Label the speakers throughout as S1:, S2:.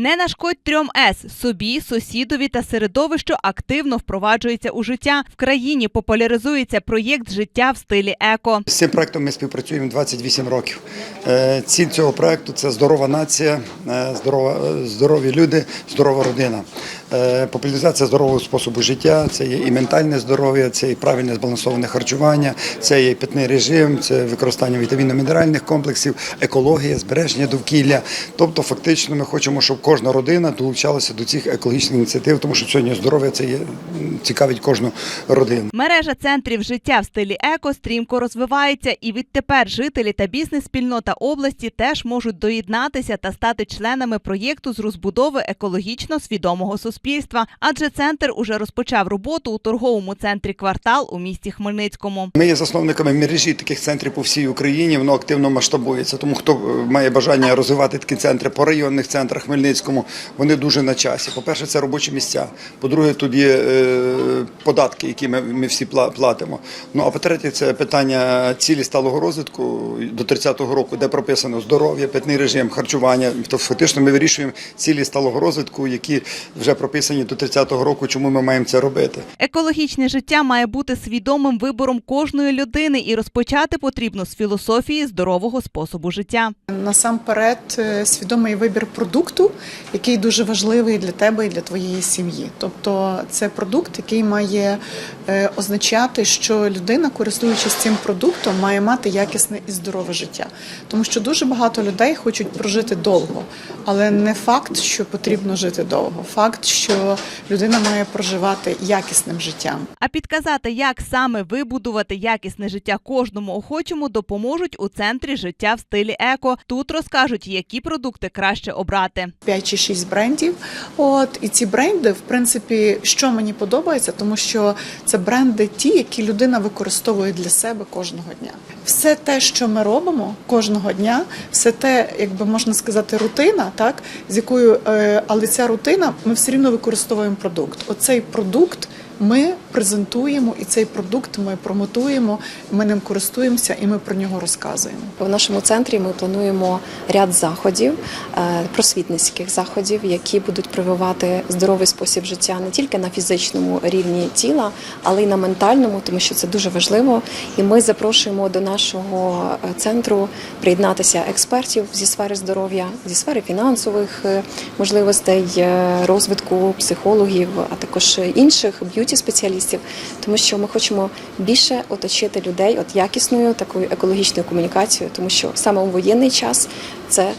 S1: Не нашкодь трьом С собі, сусідові та середовищу активно впроваджується у життя. В країні популяризується проєкт життя в стилі еко.
S2: З цим проектом ми співпрацюємо 28 років. Е, Ціль цього проекту це здорова нація, е, здорова, е, здорові люди, здорова родина. Популяризація здорового способу життя, це є і ментальне здоров'я, це і правильне збалансоване харчування, це є питний режим, це використання вітамінно-мінеральних комплексів, екологія, збереження довкілля. Тобто, фактично, ми хочемо, щоб кожна родина долучалася до цих екологічних ініціатив, тому що сьогодні здоров'я це є цікавить кожну родину.
S1: Мережа центрів життя в стилі еко стрімко розвивається, і відтепер жителі та бізнес-спільнота області теж можуть доєднатися та стати членами проєкту з розбудови екологічно свідомого суспільства. Адже центр уже розпочав роботу у торговому центрі квартал у місті Хмельницькому.
S2: Ми є засновниками мережі таких центрів по всій Україні. Воно активно масштабується. Тому хто е, має бажання розвивати такі центри по районних центрах Хмельницькому, вони дуже на часі. По-перше, це робочі місця. По-друге, тут є е, податки, які ми, ми всі платимо. Ну а по-третє, це питання цілі сталого розвитку до 30-го року, де прописано здоров'я, питний режим, харчування. Тобто фактично ми вирішуємо цілі сталого розвитку, які вже прописані до 30-го року. Чому ми маємо це робити?
S1: Екологічне життя має бути свідомим вибором кожної людини, і розпочати потрібно з філософії здорового способу життя.
S3: Насамперед, е, свідомий вибір продукту, який дуже важливий для тебе і для твоєї сім'ї. Тобто, це продукт, який має е, означати, що людина, користуючись цим продуктом, має мати якісне і здорове життя. Тому що дуже багато людей хочуть прожити довго, але не факт, що потрібно жити довго. Факт, що людина має проживати якісним життям.
S1: А підказати, як саме вибудувати якісне життя кожному охочому, допоможуть у центрі життя в стилі еко. Тут розкажуть, які продукти краще обрати.
S3: 5 чи 6 брендів. От і ці бренди, в принципі, що мені подобається, тому що це бренди ті, які людина використовує для себе кожного дня. Все те, що ми робимо кожного дня, все те, якби можна сказати, рутина, так з якою, е, але ця рутина, ми все рівно використовуємо продукт. Оцей продукт. Ми презентуємо і цей продукт ми промотуємо, ми ним користуємося і ми про нього розказуємо.
S4: В нашому центрі ми плануємо ряд заходів, е, просвітницьких заходів, які будуть прививати здоровий спосіб життя не тільки на фізичному рівні тіла, але й на ментальному, тому що це дуже важливо. І ми запрошуємо до нашого е, центру приєднатися експертів зі сфери здоров'я, зі сфери фінансових е, можливостей, розвитку психологів, а також інших б'юті спеціалістів, тому що ми хочемо більше оточити людей от якісною такою екологічною комунікацією, тому що саме у воєнний час це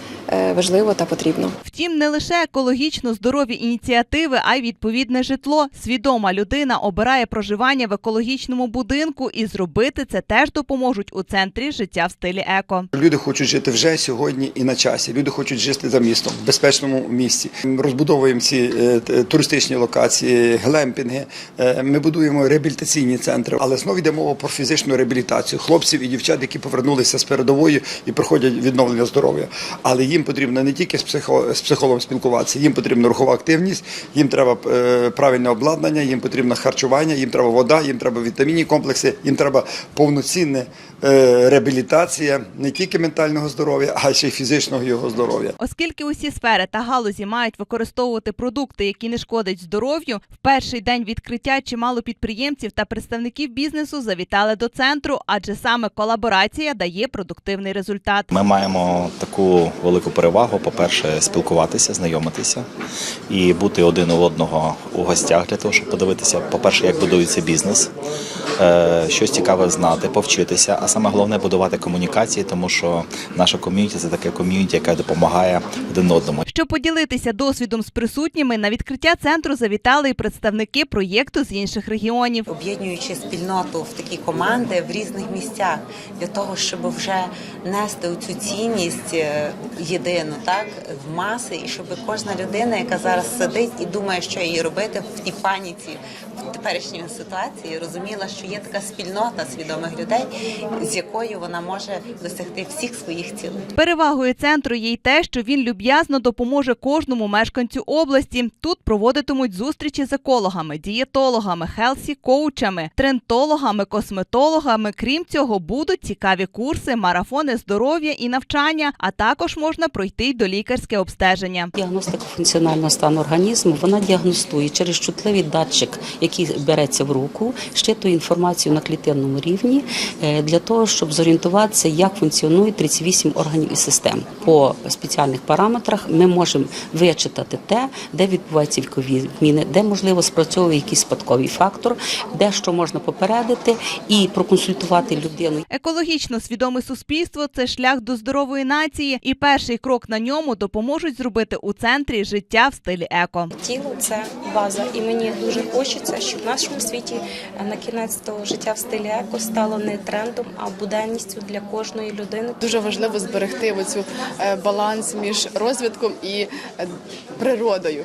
S4: важливо та потрібно.
S1: Втім, не лише екологічно здорові ініціативи, а й відповідне житло. Свідома людина обирає проживання в екологічному будинку, і зробити це теж допоможуть у центрі життя в стилі еко.
S2: Люди хочуть жити вже сьогодні і на часі. Люди хочуть жити за містом в безпечному місці. Розбудовуємо ці е, туристичні локації, глемпінги. Е, Ми будуємо реабілітаційні центри, але знову йде мова про фізичну реабілітацію хлопців і дівчат, які повернулися з передової і проходять відновлення здоров'я. Але їм потрібно не тільки з, психо, з психологом спілкуватися, їм потрібна рухова активність, їм треба е, правильне обладнання, їм потрібно харчування, їм треба вода, їм треба вітамінні комплекси, їм треба повноцінна е, реабілітація не тільки ментального здоров'я, а ще й фізичного його здоров'я.
S1: Оскільки усі сфери та галузі мають використовувати продукти, які не шкодять здоров'ю, в перший день відкриття чимало підприємців та представників бізнесу завітали до центру, адже саме колаборація дає продуктивний результат.
S5: Ми маємо таку велику перевагу, по-перше, спілкуватися, знайомитися і бути один у одного у гостях для того, щоб подивитися, по-перше, як будується бізнес, щось цікаве знати, повчитися, а саме головне будувати комунікації, тому що наша ком'юніті це таке ком'юніті, яке допомагає один одному.
S1: Щоб поділитися досвідом з присутніми, на відкриття центру завітали і представники проєкту з інших регіонів.
S6: об'єднуючи спільноту в такі команди в різних місцях для того, щоб вже нести цю цінність е, єдину, так в маси, і щоб кожна людина, яка зараз сидить і думає, що їй робити в тій паніці в теперішній ситуації, розуміла, що є така спільнота свідомих людей, з якою вона може досягти всіх своїх цілей.
S1: Перевагою центру є й те, що він люб'язно допоможе кожному мешканцю області. Тут проводитимуть зустрічі з екологами, дієтологами, хелсі коучами, трендологами, косметологами. Крім цього, будуть цікаві курси, марафони здоров'я і навчання, а також можна пройти й до лікарське обстеження.
S7: Діагностика функціонального стану організму вона діагностує через чутливий датчик, який береться в руку, щитує інформацію на клітинному рівні е, для того, щоб зорієнтуватися, як функціонують 38 органів і систем. По спеціальних параметрах ми можемо вичитати те, де відбуваються вікові зміни, де можливо спрацьовує якийсь спадковий фактор, де що можна попередити і проконсультувати людину.
S1: Екологічно свідоме суспільство це шлях до здорової нації, і перший крок на ньому допоможуть зробити у центрі життя в стилі еко.
S8: тіло це база, і мені дуже хочеться, щоб в нашому світі е, на кінець того життя в стилі еко стало не трендом, а буденністю для кожної людини.
S9: Дуже важливо зберегти оцю е, баланс між розвитком і е, природою.